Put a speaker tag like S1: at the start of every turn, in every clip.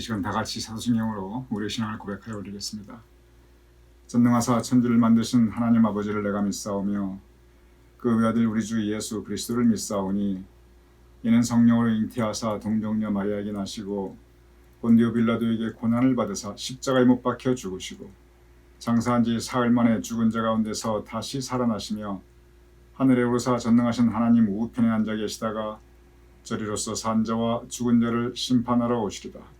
S1: 우리 지금 다 같이 사도신경으로 우리의 신앙을 고백하여 올리겠습니다. 전능하사 천지를 만드신 하나님 아버지를 내가 믿사오며 그 외아들 우리 주 예수 그리스도를 믿사오니 이는 성령으로 잉태하사 동정녀 마리아에게 나시고 본디오 빌라도에게 고난을 받으사 십자가에 못 박혀 죽으시고 장사한 지 사흘 만에 죽은 자 가운데서 다시 살아나시며 하늘에 오르사 전능하신 하나님 우편에 앉아 계시다가 저리로서 산 자와 죽은 자를 심판하러 오시리다.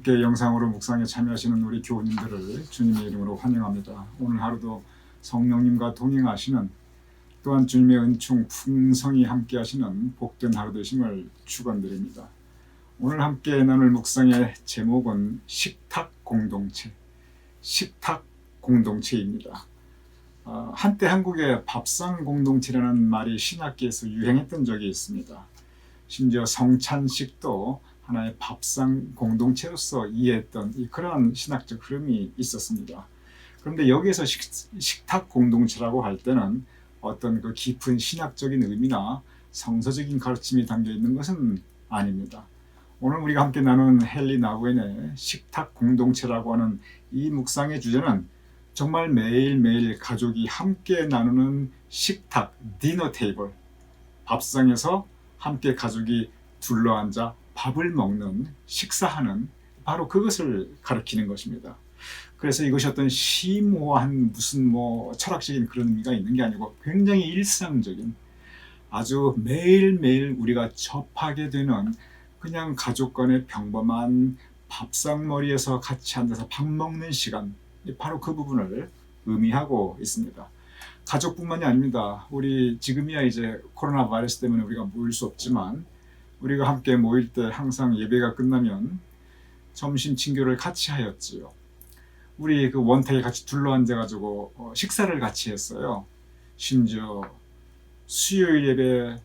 S1: 함께 영상으로 묵상에 참여하시는 우리 교우님들을 주님의 이름으로 환영합니다. 오늘 하루도 성령님과 동행하시는 또한 주님의 은총 풍성히 함께 하시는 복된 하루 되심을 축원드립니다. 오늘 함께 나눌 묵상의 제목은 식탁 공동체, 식탁 공동체입니다. 어, 한때 한국에 밥상 공동체라는 말이 신학계에서 유행했던 적이 있습니다. 심지어 성찬식도 하나의 밥상 공동체로서 이해했던 이 그러한 신학적 흐름이 있었습니다. 그런데 여기에서 식, 식탁 공동체라고 할 때는 어떤 그 깊은 신학적인 의미나 성서적인 가르침이 담겨 있는 것은 아닙니다. 오늘 우리가 함께 나누는 헨리 나우엔의 식탁 공동체라고 하는 이 묵상의 주제는 정말 매일매일 가족이 함께 나누는 식탁, 디너 테이블, 밥상에서 함께 가족이 둘러앉아 밥을 먹는, 식사하는 바로 그것을 가리키는 것입니다. 그래서 이것이 어떤 심오한 무슨 뭐 철학적인 그런 의미가 있는 게 아니고 굉장히 일상적인 아주 매일매일 우리가 접하게 되는 그냥 가족 간의 평범한 밥상머리에서 같이 앉아서 밥 먹는 시간 바로 그 부분을 의미하고 있습니다. 가족뿐만이 아닙니다. 우리 지금이야 이제 코로나 바이러스 때문에 우리가 모일 수 없지만 우리가 함께 모일 때 항상 예배가 끝나면 점심 친교를 같이 하였지요. 우리 그 원탁에 같이 둘러앉아 가지고 어, 식사를 같이 했어요. 심지어 수요일 예배,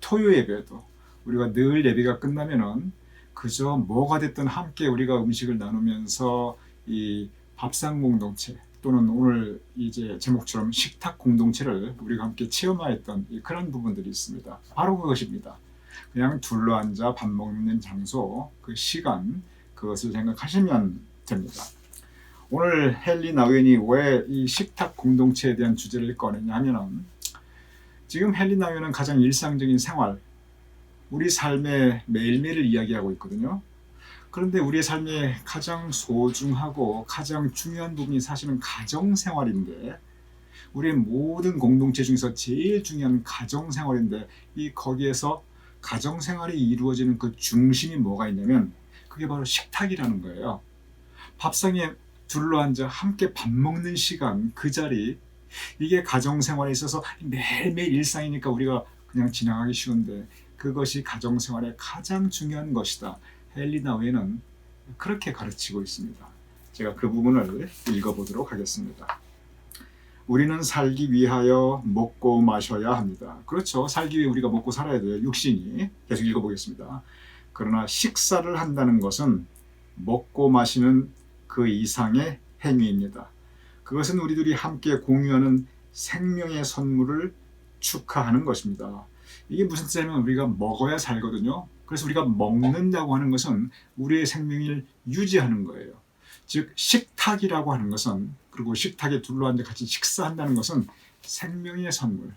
S1: 토요 예배도 우리가 늘 예배가 끝나면은 그저 뭐가 됐든 함께 우리가 음식을 나누면서 이 밥상 공동체 또는 오늘 이제 제목처럼 식탁 공동체를 우리가 함께 체험하였던 이 그런 부분들이 있습니다. 바로 그것입니다. 그냥 둘러 앉아 밥 먹는 장소, 그 시간, 그것을 생각하시면 됩니다. 오늘 헨리 나웬이 왜 이 식탁 공동체에 대한 주제를 꺼내냐 하면은 지금 헨리 나웬은 가장 일상적인 생활, 우리 삶의 매일매일을 이야기하고 있거든요. 그런데 우리의 삶의 가장 소중하고 가장 중요한 부분이 사실은 가정 생활인데 우리의 모든 공동체 중에서 제일 중요한 가정 생활인데 이 거기에서 가정 생활이 이루어지는 그 중심이 뭐가 있냐면 그게 바로 식탁이라는 거예요. 밥상에 둘러앉아 함께 밥 먹는 시간 그 자리 이게 가정 생활에 있어서 매일매일 일상이니까 우리가 그냥 지나가기 쉬운데 그것이 가정 생활의 가장 중요한 것이다. 헬리나 웨는 그렇게 가르치고 있습니다. 제가 그 부분을 읽어보도록 하겠습니다. 우리는 살기 위하여 먹고 마셔야 합니다. 그렇죠. 살기 위해 우리가 먹고 살아야 돼요. 육신이. 계속 읽어보겠습니다. 그러나 식사를 한다는 것은 먹고 마시는 그 이상의 행위입니다. 그것은 우리들이 함께 공유하는 생명의 선물을 축하하는 것입니다. 이게 무슨 뜻이냐면 우리가 먹어야 살거든요. 그래서 우리가 먹는다고 하는 것은 우리의 생명을 유지하는 거예요. 즉 식탁이라고 하는 것은 그리고 식탁에 둘러앉아 같이 식사한다는 것은 생명의 선물.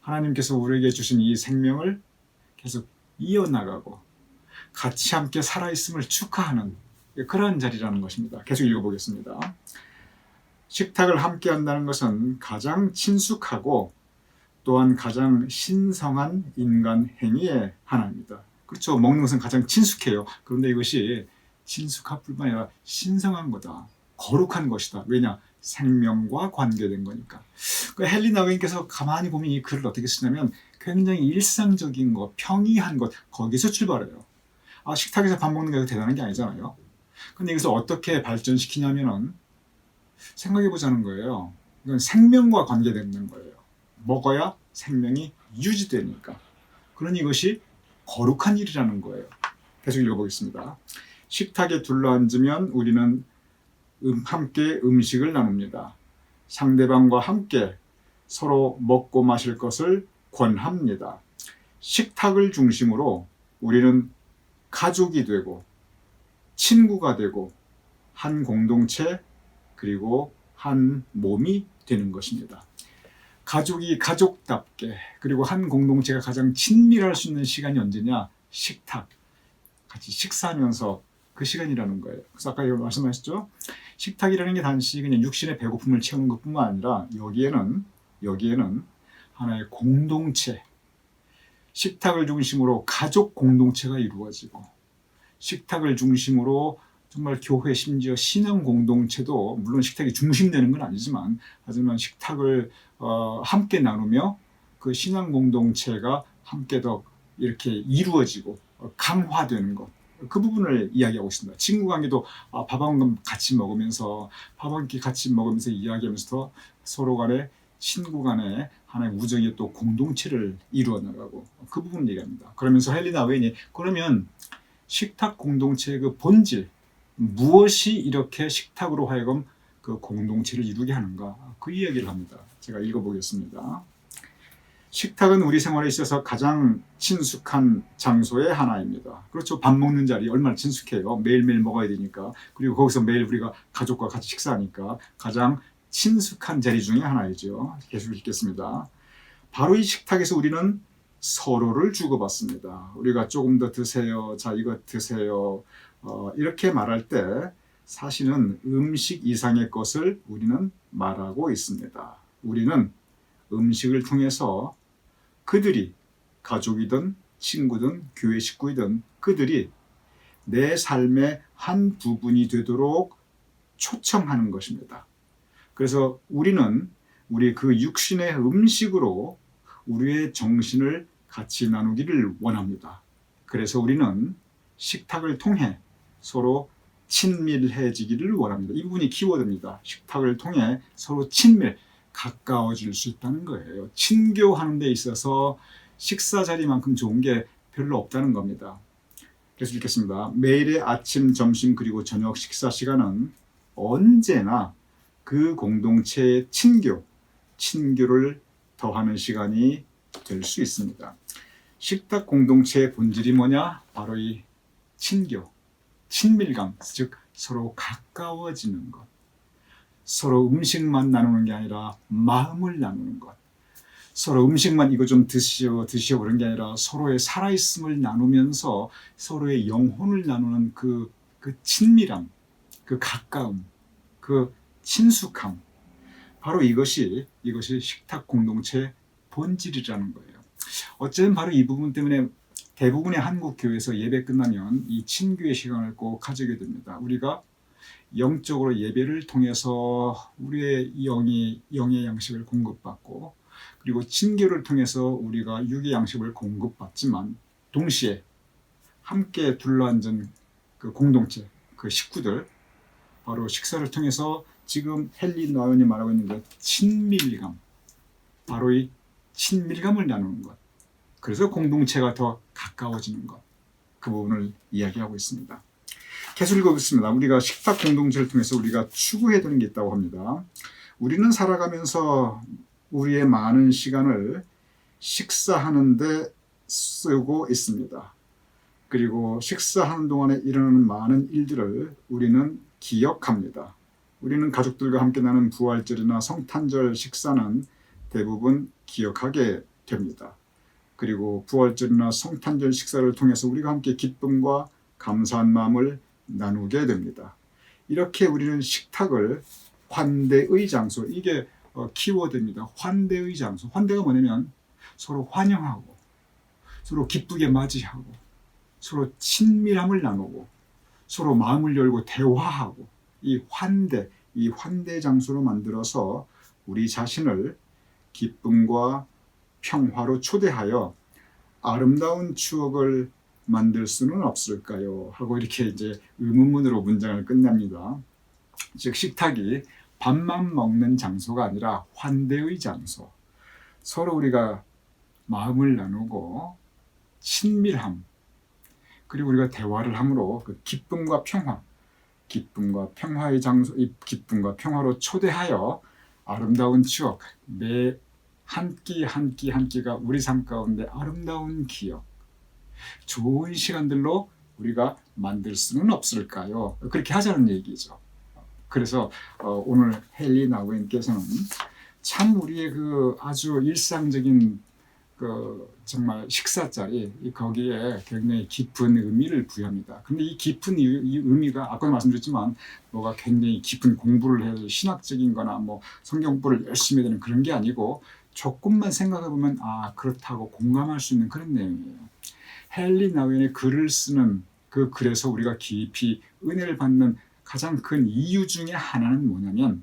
S1: 하나님께서 우리에게 주신 이 생명을 계속 이어나가고 같이 함께 살아있음을 축하하는 그러한 자리라는 것입니다. 계속 읽어보겠습니다. 식탁을 함께 한다는 것은 가장 친숙하고 또한 가장 신성한 인간 행위의 하나입니다. 그렇죠. 먹는 것은 가장 친숙해요. 그런데 이것이 친숙할 뿐만 아니라 신성한 거다. 거룩한 것이다. 왜냐? 생명과 관계된 거니까. 그 헨리 나 웨인께서 가만히 보면 이 글을 어떻게 쓰냐면 굉장히 일상적인 것, 평이한 것, 거기서 출발해요. 아, 식탁에서 밥 먹는 게 대단한 게 아니잖아요. 근데 여기서 어떻게 발전시키냐면은 생각해 보자는 거예요. 이건 생명과 관계되는 거예요. 먹어야 생명이 유지되니까. 그러니 이것이 거룩한 일이라는 거예요. 계속 읽어보겠습니다. 식탁에 둘러앉으면 우리는 음, 함께 음식을 나눕니다. 상대방과 함께 서로 먹고 마실 것을 권합니다. 식탁을 중심으로 우리는 가족이 되고 친구가 되고 한 공동체 그리고 한 몸이 되는 것입니다. 가족이 가족답게 그리고 한 공동체가 가장 친밀할 수 있는 시간이 언제냐? 식탁. 같이 식사하면서 그 시간이라는 거예요. 그래서 아까 말씀하셨죠? 식탁이라는 게 단지 그냥 육신의 배고픔을 채우는 것뿐만 아니라 여기에는 여기에는 하나의 공동체, 식탁을 중심으로 가족 공동체가 이루어지고 식탁을 중심으로 정말 교회 심지어 신앙 공동체도 물론 식탁이 중심되는 건 아니지만 하지만 식탁을 어, 함께 나누며 그 신앙 공동체가 함께 더 이렇게 이루어지고 어, 강화되는 것. 그 부분을 이야기하고 있습니다. 친구 관계도 아, 밥한 번 같이 먹으면서 밥 한 끼 같이 먹으면서 이야기하면서 더 서로 간에 친구 간에 하나의 우정의 또 공동체를 이루어 나가고 그 부분 얘기합니다. 그러면서 헬리나 웨인이 그러면 식탁 공동체의 그 본질 무엇이 이렇게 식탁으로 하여금 그 공동체를 이루게 하는가 그 이야기를 합니다. 제가 읽어보겠습니다. 식탁은 우리 생활에 있어서 가장 친숙한 장소의 하나입니다. 그렇죠. 밥 먹는 자리 얼마나 친숙해요. 매일매일 먹어야 되니까. 그리고 거기서 매일 우리가 가족과 같이 식사하니까 가장 친숙한 자리 중에 하나이죠. 계속 읽겠습니다. 바로 이 식탁에서 우리는 서로를 주고받습니다. 우리가 조금 더 드세요. 자, 이거 드세요. 어, 이렇게 말할 때 사실은 음식 이상의 것을 우리는 말하고 있습니다. 우리는 음식을 통해서 그들이 가족이든 친구든 교회 식구이든 그들이 내 삶의 한 부분이 되도록 초청하는 것입니다. 그래서 우리는 우리 그 육신의 음식으로 우리의 정신을 같이 나누기를 원합니다. 그래서 우리는 식탁을 통해 서로 친밀해지기를 원합니다. 이 부분이 키워드입니다. 식탁을 통해 서로 친밀, 가까워질 수 있다는 거예요. 친교하는 데 있어서 식사 자리만큼 좋은 게 별로 없다는 겁니다. 그래서 읽겠습니다. 매일의 아침, 점심 그리고 저녁 식사 시간은 언제나 그 공동체의 친교, 친교를 더하는 시간이 될 수 있습니다. 식탁 공동체의 본질이 뭐냐? 바로 이 친교, 친밀감, 즉 서로 가까워지는 것. 서로 음식만 나누는 게 아니라 마음을 나누는 것. 서로 음식만 이거 좀 드시오 드시오 그런 게 아니라 서로의 살아있음을 나누면서 서로의 영혼을 나누는 그, 그 친밀함, 그 가까움, 그 친숙함. 바로 이것이 이것이 식탁 공동체의 본질이라는 거예요. 어쩌면 바로 이 부분 때문에 대부분의 한국 교회에서 예배 끝나면 이 친교의 시간을 꼭 가지게 됩니다. 우리가 영적으로 예배를 통해서 우리의 영이 영의 양식을 공급받고 그리고 친교를 통해서 우리가 육의 양식을 공급받지만 동시에 함께 둘러앉은 그 공동체 그 식구들 바로 식사를 통해서 지금 헨리 나연이 말하고 있는 그 친밀감 바로 이 친밀감을 나누는 것 그래서 공동체가 더 가까워지는 것 그 부분을 이야기하고 있습니다. 계속 읽어보겠습니다. 우리가 식탁 공동체를 통해서 우리가 추구해야 되는 게 있다고 합니다. 우리는 살아가면서 우리의 많은 시간을 식사하는데 쓰고 있습니다. 그리고 식사하는 동안에 일어나는 많은 일들을 우리는 기억합니다. 우리는 가족들과 함께 나는 부활절이나 성탄절 식사는 대부분 기억하게 됩니다. 그리고 부활절이나 성탄절 식사를 통해서 우리가 함께 기쁨과 감사한 마음을 나누게 됩니다. 이렇게 우리는 식탁을 환대의 장소 이게 어, 키워드입니다. 환대의 장소. 환대가 뭐냐면 서로 환영하고 서로 기쁘게 맞이하고 서로 친밀함을 나누고 서로 마음을 열고 대화하고 이 환대 이 환대 장소로 만들어서 우리 자신을 기쁨과 평화로 초대하여 아름다운 추억을 만들 수는 없을까요? 하고 이렇게 이제 의문문으로 문장을 끝냅니다. 즉 식탁이 밥만 먹는 장소가 아니라 환대의 장소. 서로 우리가 마음을 나누고 친밀함 그리고 우리가 대화를 함으로 그 기쁨과 평화, 기쁨과 평화의 장소, 이 기쁨과 평화로 초대하여 아름다운 추억, 매 한 끼 한 끼 한 끼가 우리 삶 가운데 아름다운 기억, 좋은 시간들로 우리가 만들 수는 없을까요? 그렇게 하자는 얘기죠. 그래서 어, 오늘 헨리 나우엔께서는 참 우리의 그 아주 일상적인 그 정말 식사 자리 이 거기에 굉장히 깊은 의미를 부여합니다. 근데 이 깊은 의미가 아까 말씀드렸지만 뭐가 굉장히 깊은 공부를 해서 신학적인거나 뭐 성경 공부를 열심히 되는 그런 게 아니고 조금만 생각해 보면 아 그렇다고 공감할 수 있는 그런 내용이에요. 헨리 나우엔의 글을 쓰는 그그 그래서 우리가 깊이 은혜를 받는 가장 큰 이유 중에 하나는 뭐냐면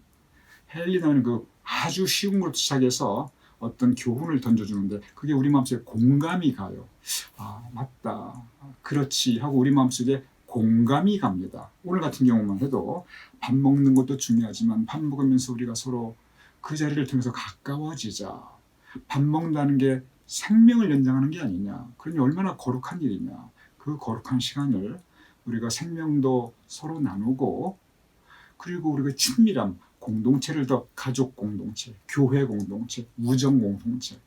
S1: 헬리나는 그 아주 쉬운 것부터 시작해서 어떤 교훈을 던져주는데 그게 우리 마음속에 공감이 가요. 아 맞다, 그렇지 하고 우리 마음속에 공감이 갑니다. 오늘 같은 경우만 해도 밥 먹는 것도 중요하지만 밥 먹으면서 우리가 서로 그 자리를 통해서 가까워지자. 밥 먹는다는 게 생명을 연장하는 게 아니냐. 그러니 얼마나 거룩한 일이냐. 그 거룩한 시간을 우리가 생명도 서로 나누고 그리고 우리가 친밀함, 공동체를 더 가족 공동체, 교회 공동체, 우정 공동체,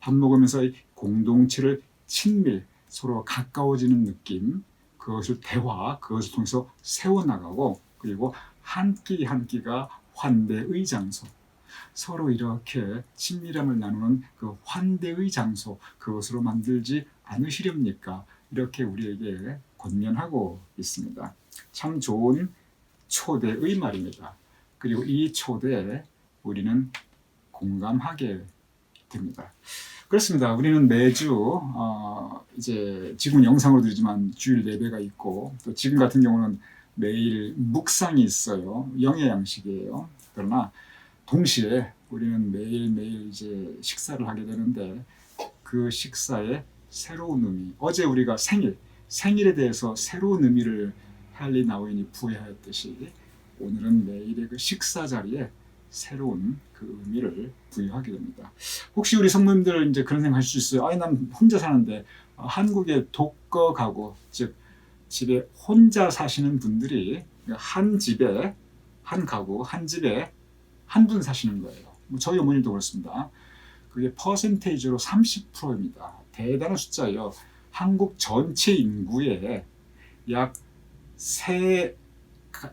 S1: 밥 먹으면서 이 공동체를 친밀, 서로 가까워지는 느낌, 그것을 대화, 그것을 통해서 세워나가고 그리고 한 끼 한 끼가 환대의 장소, 서로 이렇게 친밀함을 나누는 그 환대의 장소, 그것으로 만들지 않으시렵니까? 이렇게 우리에게 권면하고 있습니다. 참 좋은 초대의 말입니다. 그리고 이 초대에 우리는 공감하게 됩니다. 그렇습니다. 우리는 매주 어, 이제 지금 영상으로 드리지만 주일 예배가 있고 또 지금 같은 경우는 매일 묵상이 있어요. 영의 양식이에요. 그러나 동시에 우리는 매일 매일 이제 식사를 하게 되는데 그 식사에 새로운 의미. 어제 우리가 생일 생일에 대해서 새로운 의미를 할리 나우인이 부여하였듯이 오늘은 매일의 그 식사 자리에 새로운 그 의미를 부여하게 됩니다. 혹시 우리 성도님들 이제 그런 생각 하실 수 있어요. 아니 난 혼자 사는데 어, 한국에 독거 가구 즉 집에 혼자 사시는 분들이 한 집에 한 가구 한 집에 한 분 사시는 거예요. 뭐 저희 어머니도 그렇습니다. 그게 퍼센테이지로 30%입니다. 대단한 숫자예요. 한국 전체 인구의 약 세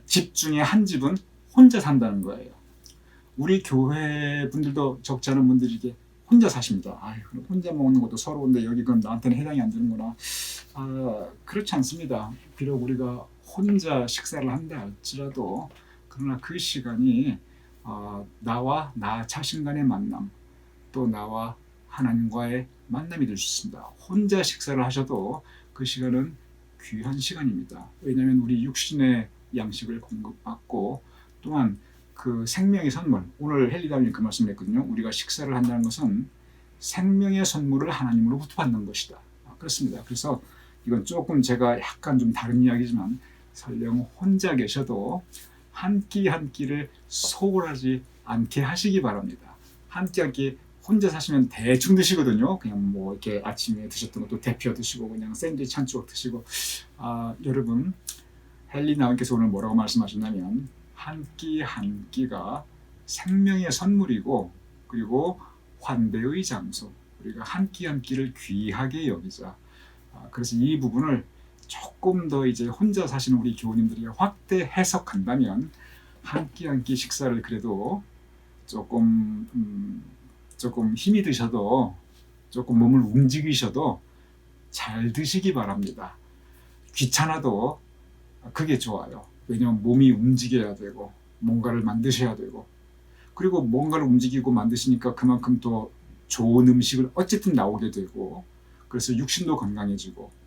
S1: 집 중에 한 집은 혼자 산다는 거예요. 우리 교회 분들도 적지 않은 분들이 이게 혼자 사십니다. 아유, 혼자 먹는 것도 서러운데 여기 그럼 나한테는 해당이 안 되는구나. 아, 그렇지 않습니다. 비록 우리가 혼자 식사를 한다 할지라도 그러나 그 시간이 어, 나와 나 자신 간의 만남, 또 나와 하나님과의 만남이 될 수 있습니다. 혼자 식사를 하셔도 그 시간은 귀한 시간입니다. 왜냐하면 우리 육신의 양식을 공급받고 또한 그 생명의 선물 오늘 헬리다님이 그 말씀을 했거든요. 우리가 식사를 한다는 것은 생명의 선물을 하나님으로부터 받는 것이다. 아, 그렇습니다. 그래서 이건 조금 제가 약간 좀 다른 이야기지만 설령 혼자 계셔도 한 끼 한 끼를 소홀하지 않게 하시기 바랍니다. 한 끼 한 끼 혼자 사시면 대충 드시거든요. 그냥 뭐 이렇게 아침에 드셨던 것도 데펴 드시고 그냥 샌드위치 한 조각 드시고 아 여러분 헨리 나원께서 오늘 뭐라고 말씀하셨냐면 한끼한 끼가 생명의 선물이고 그리고 환대의 장소 우리가 한 끼 한 끼를 귀하게 여기자 아, 그래서 이 부분을 조금 더 이제 혼자 사시는 우리 교우님들이 확대 해석한다면 한 끼 한 끼 식사를 그래도 조금 음, 조금 힘이 드셔도 조금 몸을 움직이셔도 잘 드시기 바랍니다. 귀찮아도 그게 좋아요. 왜냐하면 몸이 움직여야 되고 뭔가를 만드셔야 되고 그리고 뭔가를 움직이고 만드시니까 그만큼 또 좋은 음식을 어쨌든 나오게 되고 그래서 육신도 건강해지고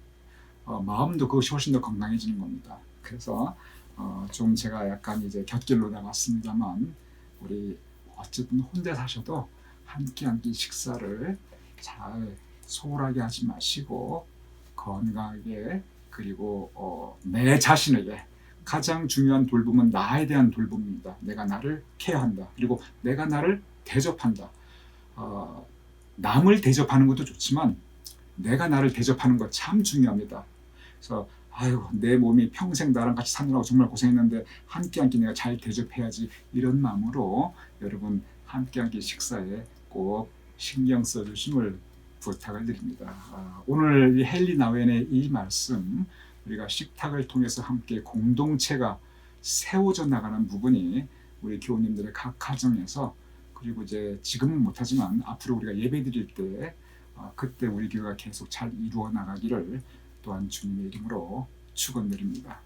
S1: 어, 마음도 그것이 훨씬 더 건강해지는 겁니다. 그래서 어, 좀 제가 약간 이제 곁길로 나갔습니다만 우리 어쨌든 혼자 사셔도 한 끼 한 끼 식사를 잘 소홀하게 하지 마시고 건강하게 그리고 어, 내 자신에게 가장 중요한 돌봄은 나에 대한 돌봄입니다. 내가 나를 케어한다. 그리고 내가 나를 대접한다. 어, 남을 대접하는 것도 좋지만 내가 나를 대접하는 것 참 중요합니다. 그래서 아유 내 몸이 평생 나랑 같이 사느라고 정말 고생했는데 한 끼 한 끼 내가 잘 대접해야지 이런 마음으로 여러분 한 끼 한 끼 식사에 꼭 신경 써주심을 부탁을 드립니다. 아, 오늘 이 헨리 나웬의 이 말씀 우리가 식탁을 통해서 함께 공동체가 세워져 나가는 부분이 우리 교우님들의 각 가정에서 그리고 이제 지금은 못하지만 앞으로 우리가 예배 드릴 때 어, 그때 우리 교회가 계속 잘 이루어 나가기를 또한 주님의 이름으로 축원드립니다.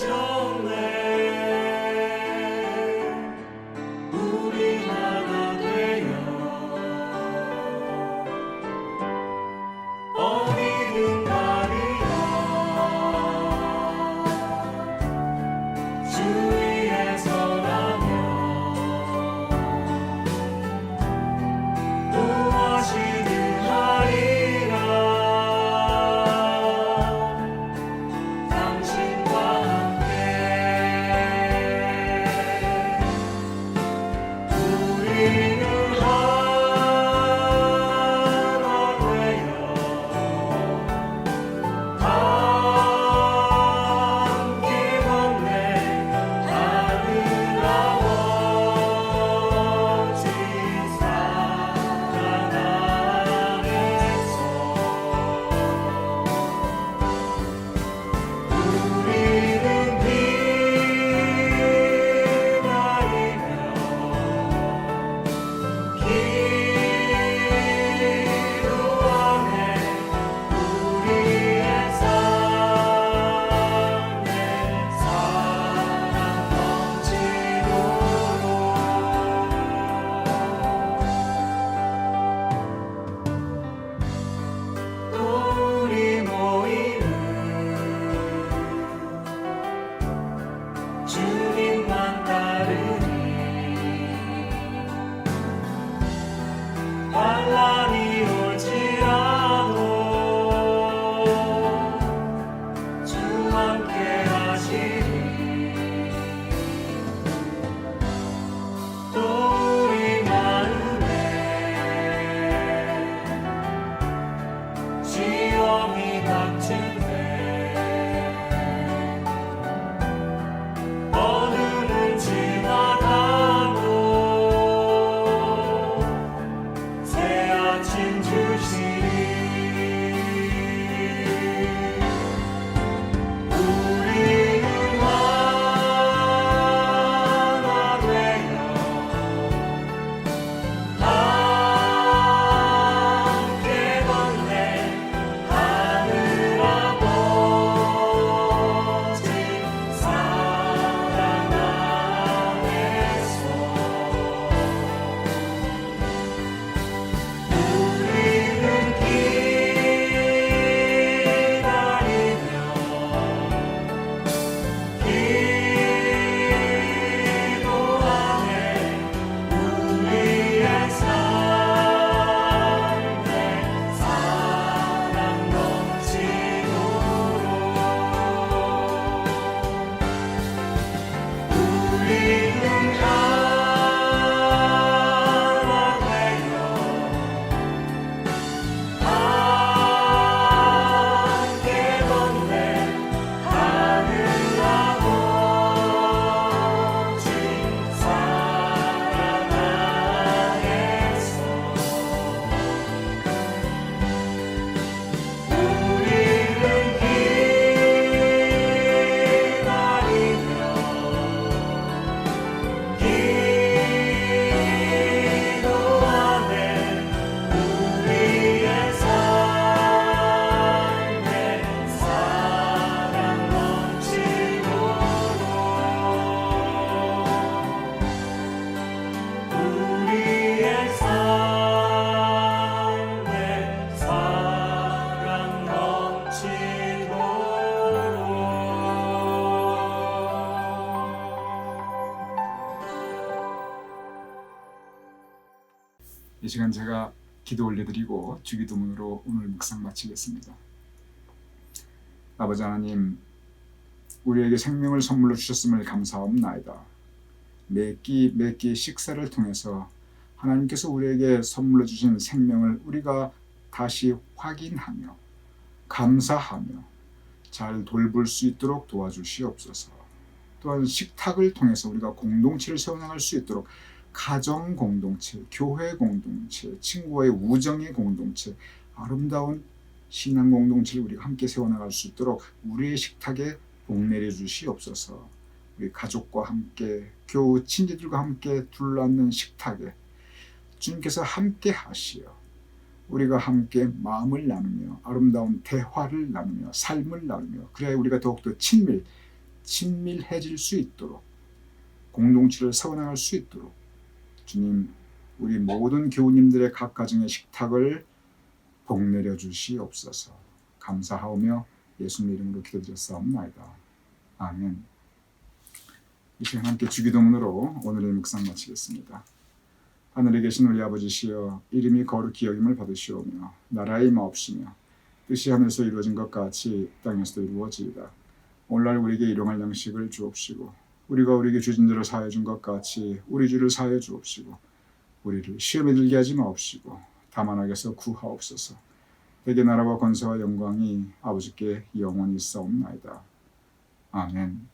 S2: joy. 주
S1: 시간 제가 기도 올려드리고 주기도문으로 오늘 묵상 마치겠습니다. 아버지 하나님, 우리에게 생명을 선물로 주셨음을 감사합나이다. 매끼 매끼 식사를 통해서 하나님께서 우리에게 선물로 주신 생명을 우리가 다시 확인하며 감사하며 잘 돌볼 수 있도록 도와주시옵소서. 또한 식탁을 통해서 우리가 공동체를 세워나갈 수 있도록 가정 공동체, 교회 공동체, 친구와의 우정의 공동체, 아름다운 신앙 공동체를 우리가 함께 세워나갈 수 있도록 우리의 식탁에 복 내려 주시옵소서. 우리 가족과 함께 교우 친지들과 함께 둘러앉는 식탁에 주님께서 함께 하시어 우리가 함께 마음을 나누며 아름다운 대화를 나누며 삶을 나누며 그래야 우리가 더욱더 친밀 친밀해질 수 있도록 공동체를 세워나갈 수 있도록 주님 우리 모든 교우님들의 각 가정의 식탁을 복 내려 주시옵소서. 감사하오며 예수님 이름으로 기도드렸사옵나이다. 아멘. 이 시간 함께 주기도문으로 오늘의 묵상 마치겠습니다. 하늘에 계신 우리 아버지시여 이름이 거룩히 여김을 받으시오며 나라의 마옵시며 뜻이 하늘에서 이루어진 것 같이 땅에서도 이루어지이다. 오늘날 우리에게 일용할 양식을 주옵시고 우리가 우리에게 주진 대로 사해 준것 같이 우리 주를 사해 주옵시고 우리를 시험에 들게 하지 마옵시고 다만 악에서 구하옵소서. 대개 나라와 권세와 영광이 아버지께 영원히 있사옵나이다. 아멘.